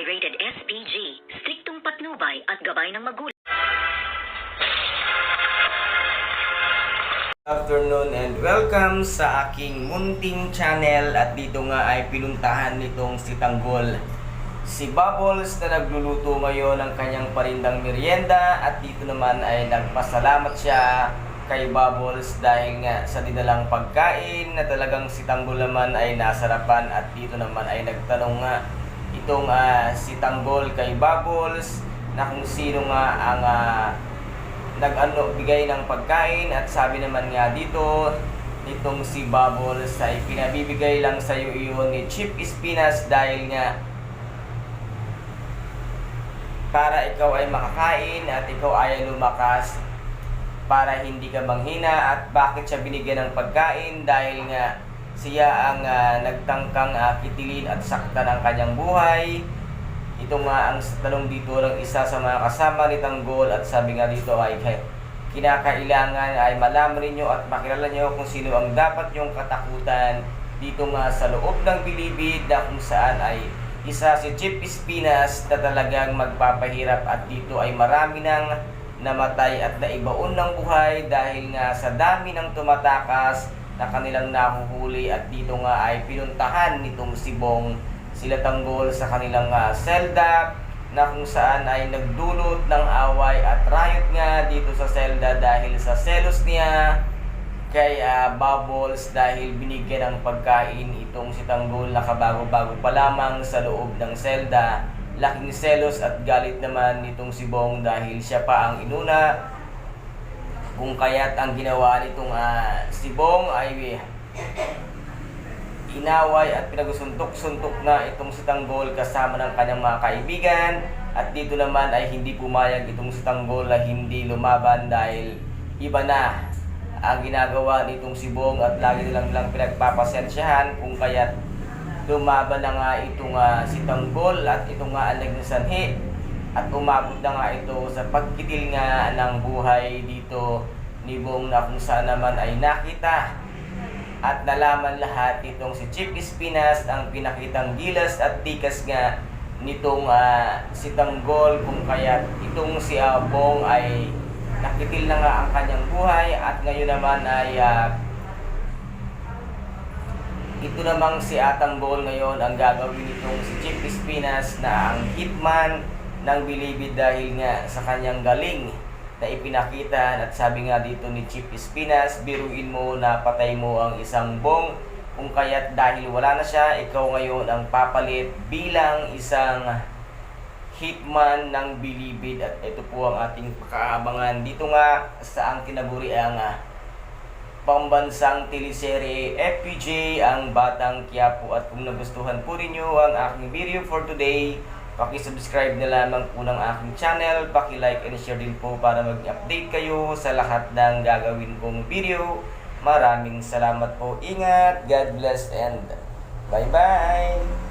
ay rated SPG, striktong patnubay at gabay ng magulang. afternoon and welcome sa aking munting channel at dito nga ay pinuntahan nitong si Tanggol. Si Bubbles na nagluluto ngayon ng kanyang parindang merienda at dito naman ay nagpasalamat siya kay Bubbles dahil nga sa dinalang pagkain na talagang si Tanggol naman ay nasarapan at dito naman ay nagtanong nga itong ah, si Tanggol kay Bubbles na kung sino nga ang ah, nag-ano, bigay ng pagkain. At sabi naman nga dito itong si Bubbles ay pinabibigay lang sa iyo iyon ni Chip Espinas dahil nga para ikaw ay makakain at ikaw ay lumakas para hindi ka manghina. At bakit siya binigyan ng pagkain? Dahil nga siya ang ah, nagtangkang ah, kitilin at sakta ng kanyang buhay. Ito nga ang tanong dito ng isa sa mga kasama ni Tanggol at sabi nga dito ay kinakailangan ay malaman ninyo at makilala nyo kung sino ang dapat yung katakutan dito nga sa loob ng bilibid na kung saan ay isa si Chip Espinas na talagang magpapahirap at dito ay marami nang namatay at naibaon ng buhay dahil nga sa dami ng tumatakas na kanilang nahuhuli at dito nga ay pinuntahan nitong si Bong sila tanggol sa kanilang uh, selda na kung saan ay nagdulot ng away at riot nga dito sa selda dahil sa selos niya kay ah, Bubbles dahil binigyan ng pagkain itong si Tanggol na kabago-bago pa lamang sa loob ng selda. Laking selos at galit naman nitong si Bong dahil siya pa ang inuna. Kung kaya't ang ginawa nitong ah, si Bong ay inaway at pinagsuntok-suntok na itong si Tanggol kasama ng kanyang mga kaibigan. At dito naman ay hindi pumayag itong si Tanggol na hindi lumaban dahil iba na ang ginagawa nitong si Bong at lagi nilang lang pinagpapasensyahan kung kaya't lumaban na nga itong ah, si Tanggol at ito nga ang naging sanhi at umabot na nga ito sa pagkitil nga ng buhay dito ni Bong na kung saan naman ay nakita at nalaman lahat nitong si Chip Espinas ang pinakitang gilas at tikas nga nitong ah, si Tanggol kung kaya itong si Abong ay nakitil na nga ang kanyang buhay at ngayon naman ay ah, ito namang si Atanggol ngayon ang gagawin nitong si Chip Espinas na ang hitman ng Bilibid dahil nga sa kanyang galing na ipinakita. At sabi nga dito ni Chief Espinas, biruin mo na patay mo ang isang bong. Kung kaya't dahil wala na siya, ikaw ngayon ang papalit bilang isang hitman ng Bilibid. At ito po ang ating pakaabangan dito nga sa ang tinaguri ang ah, pambansang teleserye FPJ ang Batang Quiapo. At kung nagustuhan po rinyo ang aking video for today Paki-subscribe na lamang po ng aking channel, paki-like and share din po para mag-update kayo sa lahat ng gagawin kong video. Maraming salamat po. Ingat, God bless and bye-bye!